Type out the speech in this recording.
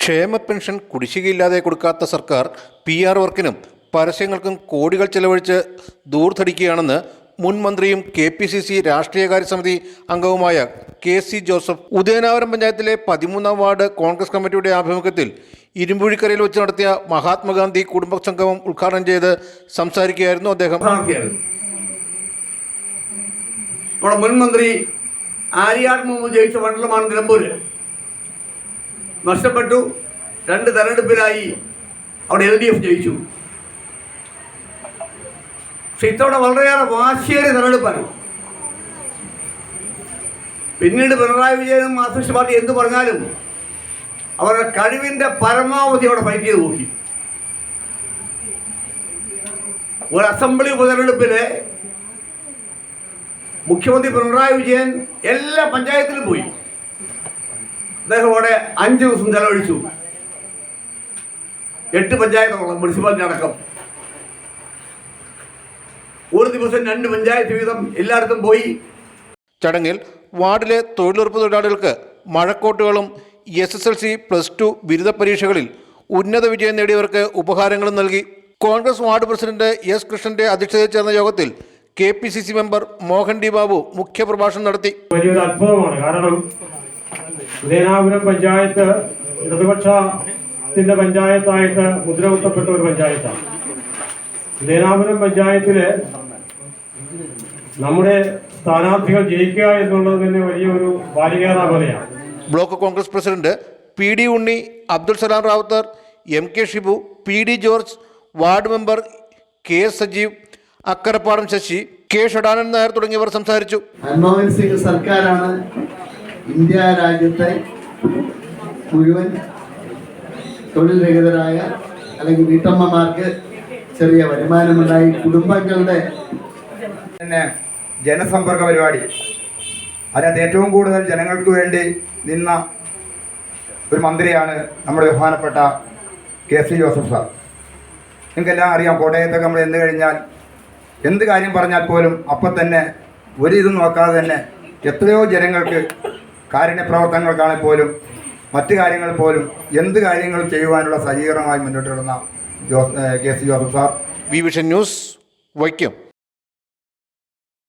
ക്ഷേമ പെൻഷൻ കുടിശ്ശികയില്ലാതെ കൊടുക്കാത്ത സർക്കാർ പി ആർ വർക്കിനും പരസ്യങ്ങൾക്കും കോടികൾ ചെലവഴിച്ച് ദൂർത്തടിക്കുകയാണെന്ന് മുൻ മന്ത്രിയും കെ പി സി സി രാഷ്ട്രീയകാര്യ സമിതി അംഗവുമായ കെ സി ജോസഫ് ഉദയനാപുരം പഞ്ചായത്തിലെ പതിമൂന്നാം വാർഡ് കോൺഗ്രസ് കമ്മിറ്റിയുടെ ആഭിമുഖ്യത്തിൽ ഇരുമ്പുഴിക്കരയിൽ വെച്ച് നടത്തിയ മഹാത്മാഗാന്ധി കുടുംബ സംഗമം ഉദ്ഘാടനം ചെയ്ത് സംസാരിക്കുകയായിരുന്നു അദ്ദേഹം. നമ്മുടെ മുൻ മന്ത്രി ജയിച്ച മണ്ഡലമാണ് നിലമ്പൂര്. നഷ്ടപ്പെട്ടു. രണ്ട് തെരഞ്ഞെടുപ്പിലായി അവിടെ എൽ ഡി എഫ് ജയിച്ചു. പക്ഷെ ഇത്തവണ വളരെയേറെ വാശിയേറിയ തെരഞ്ഞെടുപ്പാണ്. പിന്നീട് പിണറായി വിജയനും മാർക്സിസ്റ്റ് പാർട്ടി എന്ത് പറഞ്ഞാലും അവരുടെ കഴിവിന്റെ പരമാവധി അവിടെ ഫൈറ്റ് ചെയ്ത് നോക്കി. ഒരു അസംബ്ലി ഉപതെരഞ്ഞെടുപ്പിൽ മുഖ്യമന്ത്രി പിണറായി വിജയൻ എല്ലാ പഞ്ചായത്തിലും പോയി. അദ്ദേഹം അവിടെ അഞ്ച് ദിവസം ചെലവഴിച്ചു. എട്ട് പഞ്ചായത്തോളം മുനിസിപ്പാലിറ്റി അടക്കം. ഒരു ദിവസം രണ്ട് പഞ്ചായത്ത് വീതം എല്ലായിടത്തും പോയി. ചടങ്ങിൽ വാർഡിലെ തൊഴിലുറപ്പ് തൊഴിലാളികൾക്ക് മഴക്കോട്ടുകളും S S L C plus two ബിരുദ പരീക്ഷകളിൽ ഉന്നത വിജയം നേടിയവർക്ക് ഉപഹാരങ്ങളും നൽകി. കോൺഗ്രസ് വാർഡ് പ്രസിഡന്റ് എസ് കൃഷ്ണന്റെ അധ്യക്ഷതയിൽ ചേർന്ന യോഗത്തിൽ K P C C member Mohan D Babu മുഖ്യപ്രഭാഷണം നടത്തി. വലിയൊരു അത്ഭുതമാണ്. കാരണം ഉദയനാപുരം പഞ്ചായത്ത് ഇടതുപക്ഷത്തിന്റെ പഞ്ചായത്തായിട്ട് മുദ്രകുത്തപ്പെട്ട ഒരു പഞ്ചായത്താണ്. ഉദയനാപുരം പഞ്ചായത്തിൽ നമ്മുടെ സ്ഥാനാർത്ഥികൾ ജയിക്കുക എന്നുള്ളത് തന്നെ വലിയൊരു ബാലികേറാമലയാണ് block Congress president P D Unni Abdul Salam Ravuthar M K Shibu P D George ward member K S Sajeev Akkarappadam Sasi K Shadanan Nair തുടങ്ങിയവർ സംസാരിച്ചു. മൻമോഹൻ സിംഗ് സർക്കാരാണ് ഇന്ത്യ രാജ്യത്തെ മുഴുവൻ തൊഴിൽ രഹിതരായ അല്ലെങ്കിൽ വീട്ടമ്മമാർക്ക് ചെറിയ വരുമാനമുണ്ടായി. കുടുംബങ്ങളുടെ പിന്നെ ജനസമ്പർക്ക പരിപാടി. അതിനകത്ത് ഏറ്റവും കൂടുതൽ ജനങ്ങൾക്ക് വേണ്ടി നിന്ന ഒരു മന്ത്രിയാണ് നമ്മുടെ ബഹുമാനപ്പെട്ട കെ സി ജോസഫ് സാർ. നിങ്ങൾക്കെല്ലാം അറിയാം കോട്ടയത്തൊക്കെ നമ്മൾ എന്ത് കഴിഞ്ഞാൽ എന്ത് കാര്യം പറഞ്ഞാൽ പോലും അപ്പം തന്നെ ഒരു നോക്കാതെ തന്നെ എത്രയോ ജനങ്ങൾക്ക് കാരുണ്യ പ്രവർത്തനങ്ങൾക്കാണെങ്കിൽ പോലും മറ്റു കാര്യങ്ങൾ പോലും എന്ത് കാര്യങ്ങൾ ചെയ്യുവാനുള്ള സജീകരണമായി മുന്നോട്ട് വരുന്ന Jose K C Joseph sir. V vision news Vaikom.